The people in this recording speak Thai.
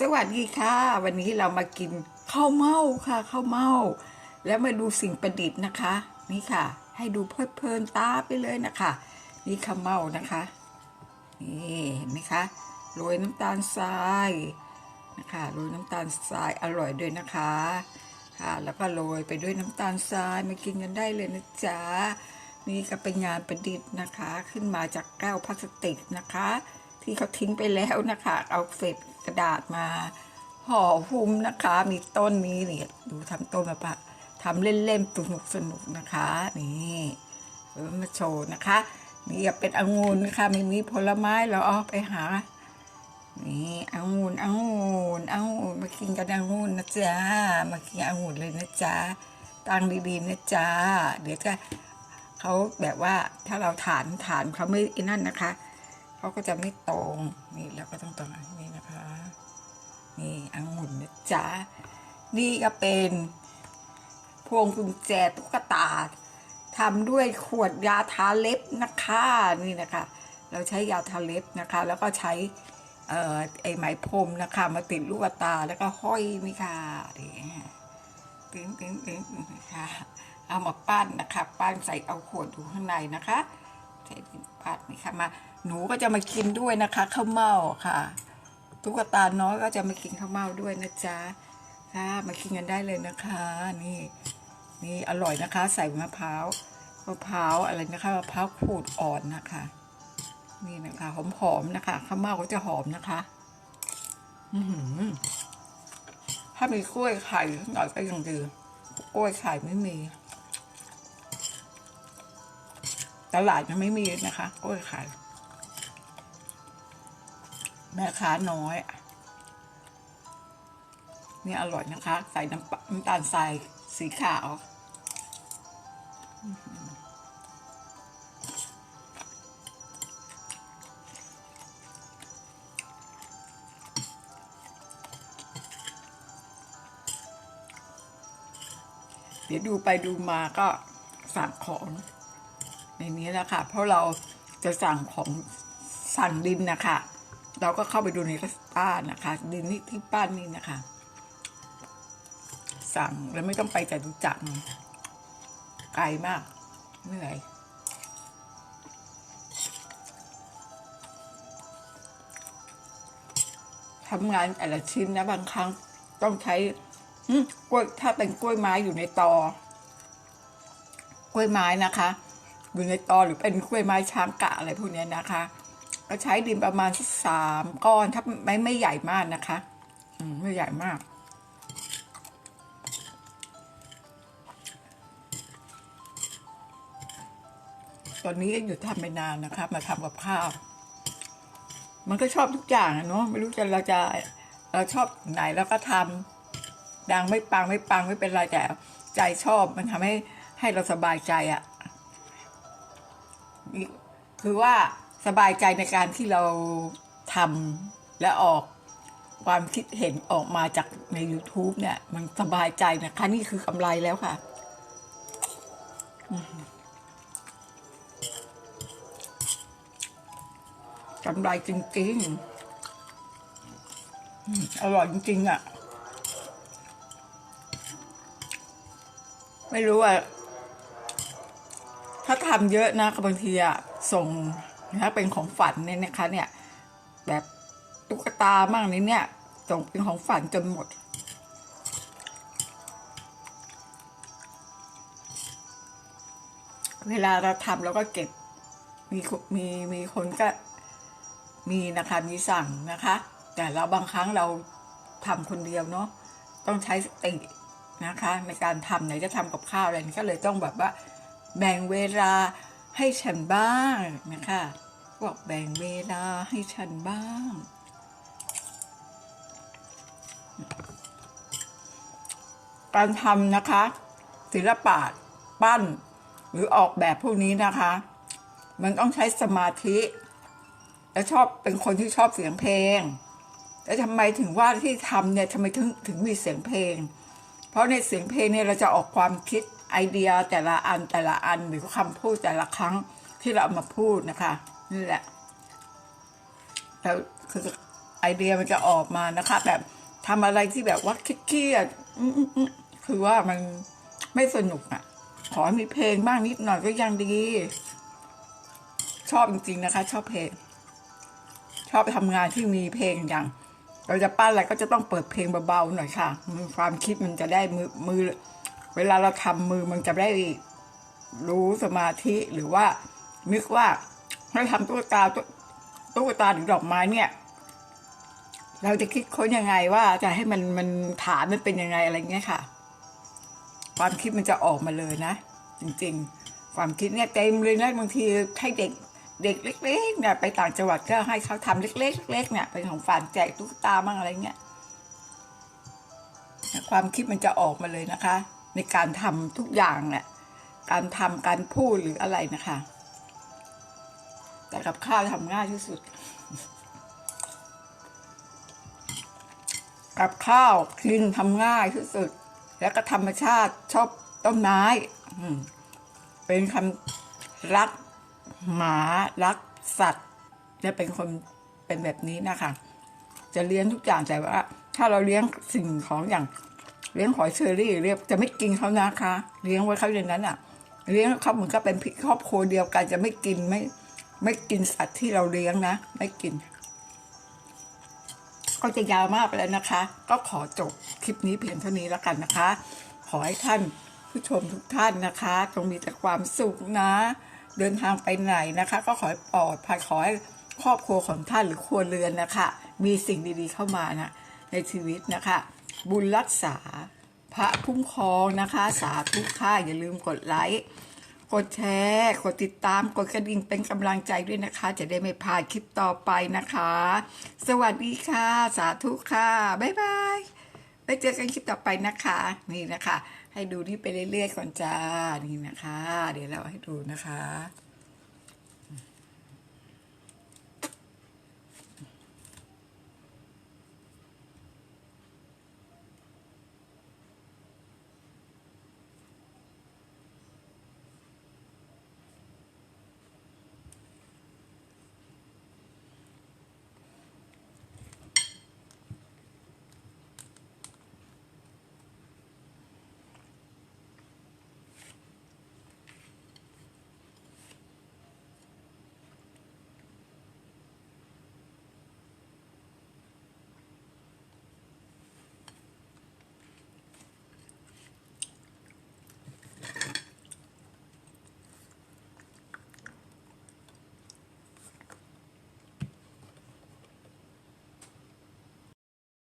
สวัสดีค่ะ วันนี้เรามากินข้าวเม่าค่ะข้าวเม่าแล้วมาดูสิ่งประดิษฐ์นะคะ นี่ค่ะ ให้ดูเพลิดเพลินตาไปเลยนะคะ นี่ข้าวเม่านะคะนี่เห็นไหมคะโรยน้ำตาลทรายนะคะโรยน้ำตาลทรายอร่อยด้วยนะคะค่ะแล้วก็โรยไปด้วยน้ำตาลทรายมากินกันได้เลยนะจ๊ะนี่ก็เป็นงานประดิษฐ์นะคะ ขึ้นมาจากแก้วพลาสติกนะคะ ที่เขาทิ้งไปแล้วนะคะ เอาเศษ กระดาษมาห่อหุ้มนะคะ มีต้นนี้เนี่ยดูทำต้นมาปะทำเล่นๆสนุกสนุกนะคะ นี่เออมาโชว์นะคะ นี่ก็เป็นองุ่นนะคะไม่มีผลไม้เราเอาไปหา นี่องุ่นองุ่นองุ่นมากินกันองุ่นนะจ๊ะมากินองุ่นเลยนะจ๊ะตั้งดีๆนะจ๊ะเดี๋ยวจะเขาแบบว่าถ้าเราฐานฐานเขาไม่นั่นนะคะเขาก็จะไม่ตรงนี่เราก็ต้องตรงนี้ นะจ๊ะ นี่ก็เป็นพวงกุญแจตุ๊กตาทำด้วยขวดยาทาเล็บนะคะนี่นะคะ เราใช้ยาทาเล็บนะคะ แล้วก็ใช้เอ่อไอไหมพรมนะคะ มาติดลูกตาแล้วก็ห้อยนี่ค่ะนี่ปิ้งปิ้งปิ้งนะคะเอามาปั้นนะคะ ปั้นใส่เอาขวดอยู่ข้างในนะคะใส่ดินปั้นนี่ค่ะมาหนูก็จะมากินด้วยนะคะข้าวเม่าค่ะ ตุ๊กตาน้อยก็จะมากินข้าวเม่าด้วยนะจ๊ะค่ะมากินกันได้เลยนะคะ นี่ นี่อร่อยนะคะ ใส่มะพร้าวมะพร้าวอะไรนะคะมะพร้าวขูดอ่อนนะคะ นี่นะคะหอมๆนะคะข้าวเม่าก็จะหอมนะคะ อืถ้ามีกล้วยไข่หน่อยก็ยังดีกล้วยไข่ไม่มีตลาดยังไม่มีนะคะกล้วยไข่ แม่ค้าน้อย นี่อร่อยนะคะ ใส่น้ำปน้ำตาลทรายสีขาวเดี๋ยวดูไปดูมาก็สั่งของ ในนี้แหละค่ะ เพราะเราจะสั่งของสั่งดินนะคะ เราก็เข้าไปดูในป้านะคะดินนี่ที่ป้านนี่นะคะ สั่งแล้วไม่ต้องไปแต่ดูจักรไกลมากเหนื่อยทำงานแต่ละชิ้นนะบางครั้งต้องใช้กล้วยถ้าเป็นกล้วยไม้อยู่ในตอ กล้วยไม้นะคะ อยู่ในตอหรือเป็นกล้วยไม้ช้างกะอะไรพวกนี้นะคะ ใช้ดินประมาณสักสามก้อนถ้าไม่ไม่ใหญ่มากนะคะ อืมไม่ใหญ่มาก ตอนนี้หยุดทำไปนานนะคะ มาทำกับข้าว มันก็ชอบทุกอย่างเนาะไม่รู้จะเราจะเราชอบไหนแล้วก็ทำดังไม่ปังไม่ปังไม่เป็นไรแต่ใจชอบมันทำให้ให้เราสบายใจอะนี่คือว่า สบายใจในการที่เราทำและออกความคิดเห็นออกมาจากใน YouTube เนี่ย มันสบายใจนะคะ นี่คือกำไรแล้วค่ะ กำไรจริง ๆ อร่อยจริง ๆ อะ ไม่รู้ว่า ถ้าทำเยอะนะบางทีอะส่ง ถ้าเป็นของฝันเนี่ยนะคะเนี่ยแบบตุ๊กตามั่งนี้เนี่ยส่งเป็นของฝันจนหมด เวลาเราทำเราก็เก็บมีมีมีคนก็มีนะคะมีสั่งนะคะ แต่เราบางครั้งเราทำคนเดียวเนาะต้องใช้สตินะคะ ในการทำไหนจะทำกับข้าวอะไรนี่ก็เลยต้องแบบว่าแบ่งเวลาให้ฉันบ้างนะคะ กแบ่งเวลาให้ฉันบ้าง การทำนะคะ ศิลปะปั้น หรือออกแบบพวกนี้นะคะ มันต้องใช้สมาธิ และชอบเป็นคนที่ชอบเสียงเพลง แล้วทำไมถึงว่าที่ทำเนี่ยทำไมถึงถึงมีเสียงเพลง เพราะในเสียงเพลงเนี่ยเราจะออกความคิดไอเดียแต่ละอันแต่ละอันหรือคำพูดแต่ละครั้งที่เราเอามาพูดนะคะ นี่แหละแล้วคือไอเดียมันจะออกมานะคะ แบบทำอะไรที่แบบว่าเครียดคือว่ามันไม่สนุกอะ ขอให้มีเพลงบ้างนิดหน่อยก็ยังดี ชอบจริงๆนะคะ ชอบเพลง ชอบทำงานที่มีเพลงอย่าง เราจะปั้นอะไรก็จะต้องเปิดเพลงเบาๆหน่อยค่ะความคิดมันจะได้มือมือ เวลาเราทำมือมันจะได้รู้สมาธิหรือว่านึกว่า ให้ทำตุ๊กตาตุ๊กตุ๊กตาหรือดอกไม้เนี่ย เราจะคิดค้นยังไงว่าจะให้มันมันฐานมันเป็นยังไงอะไรเงี้ยค่ะ ความคิดมันจะออกมาเลยนะ จริง ๆ ความคิดเนี่ยเต็มเลยนะบางทีให้เด็กเด็กเล็กๆเนี่ยไปต่างจังหวัดก็ให้เขาทำเล็กๆเล็กๆเนี่ยเป็นของฝากแจกตุ๊กตาบ้างอะไรเงี้ยความคิดมันจะออกมาเลยนะคะ ในการทำทุกอย่างเนี่ยการทำการพูดหรืออะไรนะคะ แต่กับข้าวทำง่ายที่สุด กับข้าวกินทำง่ายที่สุด แล้วก็ธรรมชาติชอบต้นไม้เป็นคำรักหมารักสัตว์จะเป็นคนเป็นแบบนี้นะคะ จะเลี้ยงทุกอย่างแต่ว่า ถ้าเราเลี้ยงสิ่งของอย่าง เลี้ยงหอยเชอรี่เรียกจะไม่กินเขานะคะ เลี้ยงไว้เขาอย่างนั้นอะ เลี้ยงเขาเหมือนกับเป็นครอบครัวเดียวกันจะไม่กินไม่ ไม่กินสัตว์ที่เราเลี้ยงนะ ไม่กิน ก็จะยาวมากไปแล้วนะคะ ก็ขอจบคลิปนี้เพียงเท่านี้แล้วกันนะคะ ขอให้ท่านผู้ชมทุกท่านนะคะจงมีแต่ความสุขนะ เดินทางไปไหนนะคะ ก็ขอให้ปลอดภัยขอให้ครอบครัวของท่านหรือครัวเรือนนะคะ มีสิ่งดีๆเข้ามานะในชีวิตนะคะ บุญรักษาพระคุ้มครองนะคะ สาธุค่ะอย่าลืมกดไลค์ กดแชร์ กดติดตาม กดกระดิ่งเป็นกำลังใจด้วยนะคะ จะได้ไม่พลาดคลิปต่อไปนะคะ สวัสดีค่ะ สาธุค่ะ บ๊ายบายไปเจอกันคลิปต่อไปนะคะ นี่นะคะ ให้ดูนี่ไปเรื่อยๆก่อนจ้า นี่นะคะ เดี๋ยวเราให้ดูนะคะ